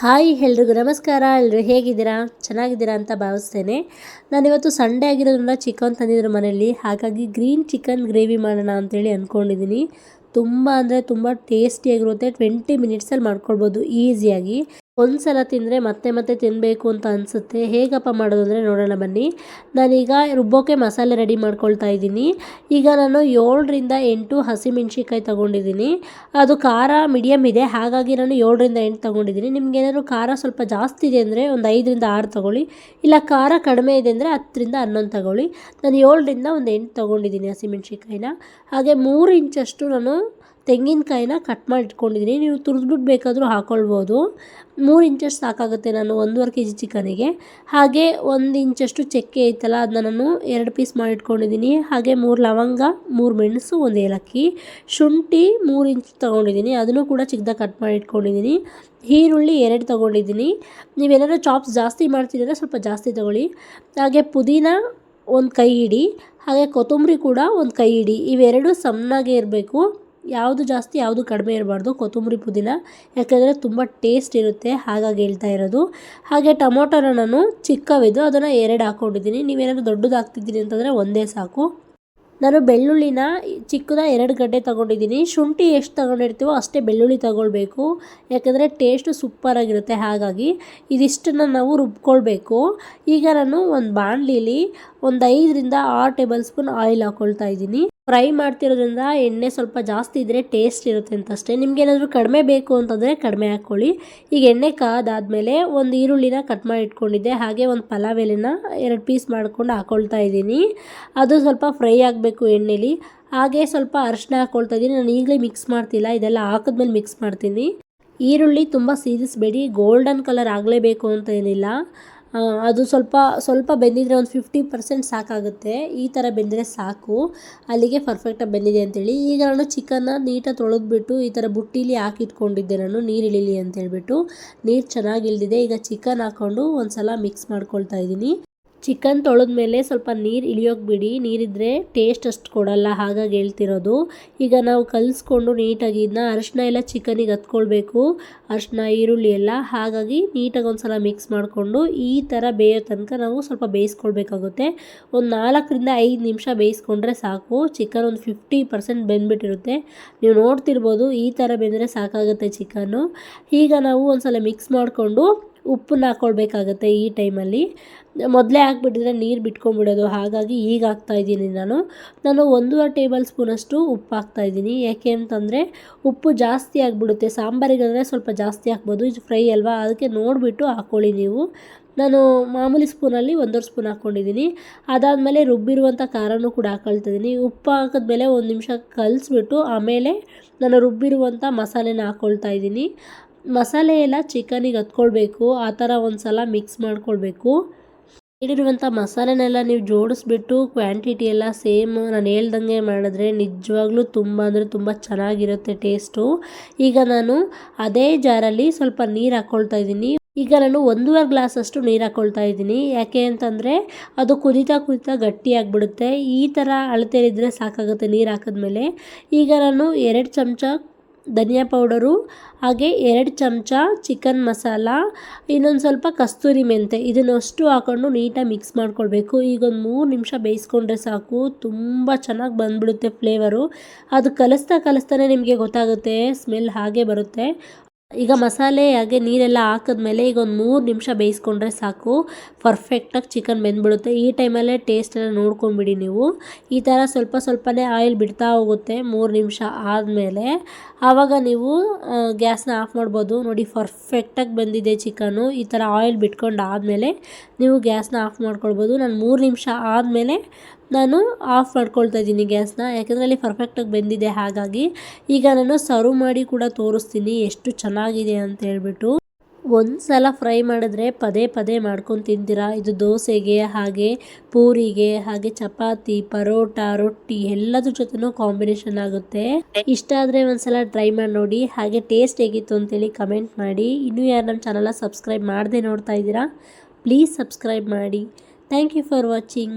Hi ಎಲ್ರಿಗೂ ನಮಸ್ಕಾರ. ಎಲ್ಲರೂ ಹೇಗಿದ್ದೀರಾ? ಚೆನ್ನಾಗಿದ್ದೀರಾ ಅಂತ ಭಾವಿಸ್ತೇನೆ. ನಾನಿವತ್ತು ಸಂಡೇ ಆಗಿರೋದ್ರಿಂದ ಚಿಕನ್ ತಂದಿದ್ರು ಮನೆಯಲ್ಲಿ. ಹಾಗಾಗಿ ಗ್ರೀನ್ ಚಿಕನ್ ಗ್ರೇವಿ ಮಾಡೋಣ ಅಂತೇಳಿ ಅಂದ್ಕೊಂಡಿದ್ದೀನಿ ತುಂಬ ಅಂದರೆ ತುಂಬ ಟೇಸ್ಟಿಯಾಗಿರುತ್ತೆ ಟ್ವೆಂಟಿ ಮಿನಿಟ್ಸಲ್ಲಿ ಮಾಡ್ಕೊಳ್ಬೋದು ಈಸಿಯಾಗಿ ಒಂದು ಸಲ ತಿಂದರೆ ಮತ್ತೆ ಮತ್ತೆ ತಿನ್ನಬೇಕು ಅಂತ ಅನಿಸುತ್ತೆ. ಹೇಗಪ್ಪ ಮಾಡೋದು ಅಂದರೆ ನೋಡೋಣ ಬನ್ನಿ. ನಾನೀಗ ರುಬ್ಬೋಕ್ಕೆ ಮಸಾಲೆ ರೆಡಿ ಮಾಡ್ಕೊಳ್ತಾ ಇದ್ದೀನಿ. ಈಗ ನಾನು ಏಳರಿಂದ ಎಂಟು ಹಸಿಮೆಣ್ಸಿಕಾಯಿ ತೊಗೊಂಡಿದ್ದೀನಿ. ಅದು ಖಾರ ಮೀಡಿಯಮ್ ಇದೆ. ಹಾಗಾಗಿ ನಾನು ಏಳರಿಂದ ಎಂಟು ತೊಗೊಂಡಿದ್ದೀನಿ. ನಿಮ್ಗೆ ಖಾರ ಸ್ವಲ್ಪ ಜಾಸ್ತಿ ಇದೆ ಅಂದರೆ ಒಂದು ಐದರಿಂದ ಆರು ತೊಗೊಳ್ಳಿ. ಇಲ್ಲ ಖಾರ ಕಡಿಮೆ ಇದೆ ಅಂದರೆ ಹತ್ತರಿಂದ ಹನ್ನೊಂದು ತೊಗೊಳ್ಳಿ. ನಾನು ಏಳರಿಂದ ಒಂದು ಎಂಟು ತೊಗೊಂಡಿದ್ದೀನಿ ಹಸಿಮೆಣ್ಸಿಕಾಯಿನ ಹಾಗೆ ಮೂರು ಇಂಚಷ್ಟು ನಾನು ತೆಂಗಿನಕಾಯಿನ ಕಟ್ ಮಾಡಿ ಇಟ್ಕೊಂಡಿದ್ದೀನಿ ನೀವು ತುರಿದ್ಬಿಟ್ಟು ಬೇಕಾದರೂ ಹಾಕ್ಕೊಳ್ಬೋದು ಮೂರು ಇಂಚಷ್ಟು ಸಾಕಾಗುತ್ತೆ ನಾನು ಒಂದೂವರೆ ಕೆ ಜಿ ಚಿಕನಿಗೆ. ಹಾಗೆ ಒಂದು ಇಂಚಷ್ಟು ಚಕ್ಕೆ ಐತಲ್ಲ ಅದನ್ನ ನಾನು ಎರಡು ಪೀಸ್ ಮಾಡಿಟ್ಕೊಂಡಿದ್ದೀನಿ. ಹಾಗೆ ಮೂರು ಲವಂಗ, ಮೂರು ಮೆಣಸು, ಒಂದು ಏಲಕ್ಕಿ. ಶುಂಠಿ ಮೂರು ಇಂಚ್ ತೊಗೊಂಡಿದ್ದೀನಿ. ಅದನ್ನು ಕೂಡ ಚಿಕ್ಕದಾಗಿ ಕಟ್ ಮಾಡಿ ಇಟ್ಕೊಂಡಿದ್ದೀನಿ ಈರುಳ್ಳಿ ಎರಡು ತೊಗೊಂಡಿದ್ದೀನಿ. ನೀವೇನಾದ್ರೂ ಚಾಪ್ಸ್ ಜಾಸ್ತಿ ಮಾಡ್ತಿದ್ರೆ ಸ್ವಲ್ಪ ಜಾಸ್ತಿ ತೊಗೊಳ್ಳಿ. ಹಾಗೆ ಪುದೀನ ಒಂದು ಕೈ ಇಡಿ ಹಾಗೆ ಕೊತ್ತಂಬರಿ ಕೂಡ ಒಂದು ಕೈ ಇಡಿ ಇವೆರಡು ಸಣ್ಣಗೆ ಇರಬೇಕು. ಯಾವುದು ಜಾಸ್ತಿ, ಯಾವುದು ಕಡಿಮೆ ಇರಬಾರ್ದು, ಕೊತ್ತಂಬರಿ ಪುದೀನ. ಯಾಕೆಂದರೆ ತುಂಬ ಟೇಸ್ಟ್ ಇರುತ್ತೆ, ಹಾಗಾಗಿ ಹೇಳ್ತಾ ಇರೋದು. ಹಾಗೆ ಟೊಮೊಟೊನ ನಾನು ಚಿಕ್ಕವಿದ್ದು ಅದನ್ನು ಎರಡು ಹಾಕ್ಕೊಂಡಿದ್ದೀನಿ ನೀವೇನಾದರೂ ದೊಡ್ಡದು ಹಾಕ್ತಿದ್ದೀನಿ ಅಂತಂದರೆ ಒಂದೇ ಸಾಕು. ನಾನು ಬೆಳ್ಳುಳ್ಳಿನ ಚಿಕ್ಕದ ಎರಡು ಗಡ್ಡೆ ತೊಗೊಂಡಿದ್ದೀನಿ. ಶುಂಠಿ ಎಷ್ಟು ತೊಗೊಂಡಿರ್ತೀವೋ ಅಷ್ಟೇ ಬೆಳ್ಳುಳ್ಳಿ ತೊಗೊಳ್ಬೇಕು. ಯಾಕೆಂದರೆ ಟೇಸ್ಟು ಸೂಪರಾಗಿರುತ್ತೆ ಹಾಗಾಗಿ. ಇದಿಷ್ಟನ್ನು ನಾವು ರುಬ್ಕೊಳ್ಬೇಕು. ಈಗ ನಾನು ಒಂದು ಬಾಣಲಿಲಿ ಒಂದು ಐದರಿಂದ ಆರು ಟೇಬಲ್ ಸ್ಪೂನ್ ಆಯಿಲ್ ಹಾಕ್ಕೊಳ್ತಾ ಇದ್ದೀನಿ. ಫ್ರೈ ಮಾಡ್ತಿರೋದ್ರಿಂದ ಎಣ್ಣೆ ಸ್ವಲ್ಪ ಜಾಸ್ತಿ ಇದ್ದರೆ ಟೇಸ್ಟ್ ಇರುತ್ತೆ ಅಂತ ಅಷ್ಟೇ ನಿಮ್ಗೆ ಏನಾದರೂ ಕಡಿಮೆ ಬೇಕು ಅಂತಂದರೆ ಕಡಿಮೆ ಹಾಕ್ಕೊಳ್ಳಿ ಈಗ ಎಣ್ಣೆ ಕಾದಾದಮೇಲೆ ಒಂದು ಈರುಳ್ಳಿನ ಕಟ್ ಮಾಡಿ ಇಟ್ಕೊಂಡಿದ್ದೆ. ಹಾಗೆ ಒಂದು ಪಲಾವ್ ಎಲೆನ ಎರಡು ಪೀಸ್ ಮಾಡ್ಕೊಂಡು ಹಾಕ್ಕೊಳ್ತಾ ಇದ್ದೀನಿ. ಅದು ಸ್ವಲ್ಪ ಫ್ರೈ ಆಗಬೇಕು ಎಣ್ಣೆಲಿ. ಹಾಗೆ ಸ್ವಲ್ಪ ಅರಿಶಿನ ಹಾಕ್ಕೊಳ್ತಾ ಇದ್ದೀನಿ. ನಾನು ಈಗಲೇ ಮಿಕ್ಸ್ ಮಾಡ್ತಿಲ್ಲ. ಇದೆಲ್ಲ ಹಾಕಿದ್ಮೇಲೆ ಮಿಕ್ಸ್ ಮಾಡ್ತೀನಿ. ಈರುಳ್ಳಿ ತುಂಬ ಸೀದಿಸಬೇಡಿ. ಗೋಲ್ಡನ್ ಕಲರ್ ಆಗಲೇಬೇಕು ಅಂತ ಏನಿಲ್ಲ. ಅದು ಸ್ವಲ್ಪ ಸ್ವಲ್ಪ ಬೆಂದಿದ್ರೆ ಒಂದು ಫಿಫ್ಟಿ ಪರ್ಸೆಂಟ್ ಸಾಕಾಗುತ್ತೆ. ಈ ಥರ ಬೆಂದರೆ ಸಾಕು. ಅಲ್ಲಿಗೆ ಪರ್ಫೆಕ್ಟಾಗಿ ಬೆಂದಿದೆ ಅಂತೇಳಿ. ಈಗ ನಾನು ಚಿಕನ್ನ ನೀಟಾಗಿ ತೊಳೆದ್ಬಿಟ್ಟು ಈ ಥರ ಬುಟ್ಟಿಲಿ ಹಾಕಿಟ್ಕೊಂಡಿದ್ದೆ ನಾನು ನೀರು ಇಳಿಲಿ ಅಂತೇಳ್ಬಿಟ್ಟು. ನೀರು ಚೆನ್ನಾಗಿ ಇಳಿದಿದೆ ಈಗ ಚಿಕನ್ ಹಾಕ್ಕೊಂಡು ಒಂದು ಸಲ ಮಿಕ್ಸ್ ಮಾಡ್ಕೊಳ್ತಾ ಇದ್ದೀನಿ. ಚಿಕನ್ ತೊಳೆದ ಮೇಲೆ ಸ್ವಲ್ಪ ನೀರು ಇಳಿಯೋಕೆ ಬಿಡಿ. ನೀರಿದ್ರೆ ಟೇಸ್ಟ್ ಅಷ್ಟು ಕೊಡಲ್ಲ, ಹಾಗಾಗಿ ಹೇಳ್ತಿರೋದು. ಈಗ ನಾವು ಕಲಿಸ್ಕೊಂಡು ನೀಟಾಗಿ ಇದನ್ನ ಅರಿಶಿನ ಎಲ್ಲ ಚಿಕನಿಗೆ ಹತ್ಕೊಳ್ಬೇಕು. ಅರಿಶಿನ ಈರುಳ್ಳಿ ಎಲ್ಲ. ಹಾಗಾಗಿ ನೀಟಾಗಿ ಒಂದು ಸಲ ಮಿಕ್ಸ್ ಮಾಡಿಕೊಂಡು ಈ ಥರ ಬೇಯೋ ತನಕ ನಾವು ಸ್ವಲ್ಪ ಬೇಯಿಸ್ಕೊಳ್ಬೇಕಾಗುತ್ತೆ. ಒಂದು ನಾಲ್ಕರಿಂದ ಐದು ನಿಮಿಷ ಬೇಯಿಸ್ಕೊಂಡ್ರೆ ಸಾಕು. ಚಿಕನ್ ಒಂದು ಫಿಫ್ಟಿ ಪರ್ಸೆಂಟ್ ಬೆಂದ್ಬಿಟ್ಟಿರುತ್ತೆ. ನೀವು ನೋಡ್ತಿರ್ಬೋದು ಈ ಥರ ಬೆಂದರೆ ಸಾಕಾಗುತ್ತೆ ಚಿಕನ್ನು. ಈಗ ನಾವು ಒಂದು ಸಲ ಮಿಕ್ಸ್ ಮಾಡಿಕೊಂಡು ಉಪ್ಪನ್ನ ಹಾಕ್ಕೊಳ್ಬೇಕಾಗತ್ತೆ ಈ ಟೈಮಲ್ಲಿ. ಮೊದಲೇ ಹಾಕ್ಬಿಟ್ಟಿದ್ರೆ ನೀರು ಬಿಟ್ಕೊಂಡ್ಬಿಡೋದು. ಹಾಗಾಗಿ ಈಗ ಹಾಕ್ತಾಯಿದ್ದೀನಿ ನಾನು. ನಾನು ಒಂದೂವರೆ ಟೇಬಲ್ ಸ್ಪೂನಷ್ಟು ಉಪ್ಪು ಹಾಕ್ತಾಯಿದ್ದೀನಿ ಯಾಕೆ ಅಂತಂದರೆ ಉಪ್ಪು ಜಾಸ್ತಿ ಆಗಿಬಿಡುತ್ತೆ. ಸಾಂಬಾರಿಗಾದರೆ ಸ್ವಲ್ಪ ಜಾಸ್ತಿ ಹಾಕ್ಬೋದು. ಇದು ಫ್ರೈ ಅಲ್ವಾ? ಅದಕ್ಕೆ ನೋಡಿಬಿಟ್ಟು ಹಾಕ್ಕೊಳ್ಳಿ ನೀವು. ನಾನು ಮಾಮೂಲಿ ಸ್ಪೂನಲ್ಲಿ ಒಂದೂವರೆ ಸ್ಪೂನ್ ಹಾಕ್ಕೊಂಡಿದ್ದೀನಿ. ಅದಾದಮೇಲೆ ರುಬ್ಬಿರುವಂಥ ಖಾರನೂ ಕೂಡ ಹಾಕೊಳ್ತಿದ್ದೀನಿ ಉಪ್ಪು ಹಾಕಿದ್ಮೇಲೆ ಒಂದು ನಿಮಿಷ ಕಲಿಸ್ಬಿಟ್ಟು ಆಮೇಲೆ ನಾನು ರುಬ್ಬಿರುವಂಥ ಮಸಾಲೆನ ಹಾಕ್ಕೊಳ್ತಾ ಇದ್ದೀನಿ. ಮಸಾಲೆ ಎಲ್ಲ ಚಿಕನಿಗೆ ಹತ್ಕೊಳ್ಬೇಕು, ಆ ಥರ ಒಂದು ಸಲ ಮಿಕ್ಸ್ ಮಾಡ್ಕೊಳ್ಬೇಕು. ಇಡಿರುವಂಥ ಮಸಾಲೆನೆಲ್ಲ ನೀವು ಜೋಡಿಸ್ಬಿಟ್ಟು ಕ್ವಾಂಟಿಟಿ ಎಲ್ಲ ಸೇಮ್ ನಾನು ಹೇಳ್ದಂಗೆ ಮಾಡಿದ್ರೆ ನಿಜವಾಗ್ಲೂ ತುಂಬ ಅಂದರೆ ತುಂಬ ಚೆನ್ನಾಗಿರುತ್ತೆ ಟೇಸ್ಟು ಈಗ ನಾನು ಅದೇ ಜಾರಲ್ಲಿ ಸ್ವಲ್ಪ ನೀರು ಹಾಕ್ಕೊಳ್ತಾ ಇದ್ದೀನಿ. ಈಗ ನಾನು ಒಂದೂವರೆ ಗ್ಲಾಸಷ್ಟು ನೀರು ಹಾಕ್ಕೊಳ್ತಾ ಇದ್ದೀನಿ. ಯಾಕೆ ಅಂತಂದರೆ ಅದು ಕುದಿತಾ ಕುದಿತಾ ಗಟ್ಟಿ ಆಗಿಬಿಡುತ್ತೆ. ಈ ಥರ ಅಳತೆಲಿದ್ರೆ ಸಾಕಾಗುತ್ತೆ ನೀರು ಹಾಕಿದ್ಮೇಲೆ. ಈಗ ನಾನು ಎರಡು ಚಮಚ ಧನಿಯಾ ಪೌಡರು, ಹಾಗೆ ಎರಡು ಚಮಚ ಚಿಕನ್ ಮಸಾಲ, ಇನ್ನೊಂದು ಸ್ವಲ್ಪ ಕಸ್ತೂರಿ ಮೆಂತೆ. ಇದನ್ನಷ್ಟು ಹಾಕೊಂಡು ನೀಟಾಗಿ ಮಿಕ್ಸ್ ಮಾಡ್ಕೊಳ್ಬೇಕು. ಈಗ ಒಂದು ಮೂರು ನಿಮಿಷ ಬೇಯಿಸ್ಕೊಂಡ್ರೆ ಸಾಕು. ತುಂಬ ಚೆನ್ನಾಗಿ ಬಂದ್ಬಿಡುತ್ತೆ ಫ್ಲೇವರು ಅದು ಕಲಿಸ್ತಾ ಕಲಿಸ್ತಾನೆ ನಿಮಗೆ ಗೊತ್ತಾಗುತ್ತೆ ಸ್ಮೆಲ್ ಹಾಗೆ ಬರುತ್ತೆ. ಈಗ ಮಸಾಲೆ ಹಾಗೆ ನೀರೆಲ್ಲ ಹಾಕಿದ್ಮೇಲೆ ಈಗ ಒಂದು ಮೂರು ನಿಮಿಷ ಬೇಯಿಸ್ಕೊಂಡ್ರೆ ಸಾಕು. ಪರ್ಫೆಕ್ಟಾಗಿ ಚಿಕನ್ ಬೆಂದ್ಬಿಡುತ್ತೆ. ಈ ಟೈಮಲ್ಲೇ ಟೇಸ್ಟೆಲ್ಲ ನೋಡ್ಕೊಂಬಿಡಿ ನೀವು. ಈ ಥರ ಸ್ವಲ್ಪ ಸ್ವಲ್ಪನೇ ಆಯಿಲ್ ಬಿಡ್ತಾ ಹೋಗುತ್ತೆ ಮೂರು ನಿಮಿಷ ಆದಮೇಲೆ. ಆವಾಗ ನೀವು ಗ್ಯಾಸ್ನ ಆಫ್ ಮಾಡ್ಬೋದು. ನೋಡಿ ಪರ್ಫೆಕ್ಟಾಗಿ ಬಂದಿದೆ ಚಿಕನು ಈ ಥರ ಆಯಿಲ್ ಬಿಟ್ಕೊಂಡು ಆದಮೇಲೆ ನೀವು ಗ್ಯಾಸ್ನ ಆಫ್ ಮಾಡ್ಕೊಳ್ಬೋದು. ನಾನು ಮೂರು ನಿಮಿಷ ಆದಮೇಲೆ ನಾನು ಆಫ್ ಮಾಡ್ಕೊಳ್ತಾ ಇದ್ದೀನಿ ಗ್ಯಾಸ್ನ. ಯಾಕಂದರೆ ಅಲ್ಲಿ ಪರ್ಫೆಕ್ಟಾಗಿ ಬೆಂದಿದೆ. ಹಾಗಾಗಿ ಈಗ ನಾನು ಸರ್ವ್ ಮಾಡಿ ಕೂಡ ತೋರಿಸ್ತೀನಿ ಎಷ್ಟು ಚೆನ್ನಾಗಿದೆ ಅಂತ ಹೇಳ್ಬಿಟ್ಟು. ಒಂದು ಸಲ ಫ್ರೈ ಮಾಡಿದ್ರೆ ಪದೇ ಪದೇ ಮಾಡ್ಕೊಂಡು ತಿಂತೀರಾ? ಇದು ದೋಸೆಗೆ, ಹಾಗೆ ಪೂರಿಗೆ, ಹಾಗೆ ಚಪಾತಿ, ಪರೋಟ, ರೊಟ್ಟಿ ಎಲ್ಲದ್ರ ಜೊತೆನೂ ಕಾಂಬಿನೇಷನ್ ಆಗುತ್ತೆ. ಇಷ್ಟ ಆದರೆ ಒಂದ್ಸಲ ಟ್ರೈ ಮಾಡಿ ನೋಡಿ. ಹಾಗೆ ಟೇಸ್ಟ್ ಹೇಗಿತ್ತು ಅಂತೇಳಿ ಕಮೆಂಟ್ ಮಾಡಿ. ಇನ್ನೂ ಯಾರು ನಮ್ಮ ಚಾನಲ್ನ ಸಬ್ಸ್ಕ್ರೈಬ್ ಮಾಡದೆ ನೋಡ್ತಾ ಇದ್ದೀರಾ? ಪ್ಲೀಸ್ ಸಬ್ಸ್ಕ್ರೈಬ್ ಮಾಡಿ. Thank you for watching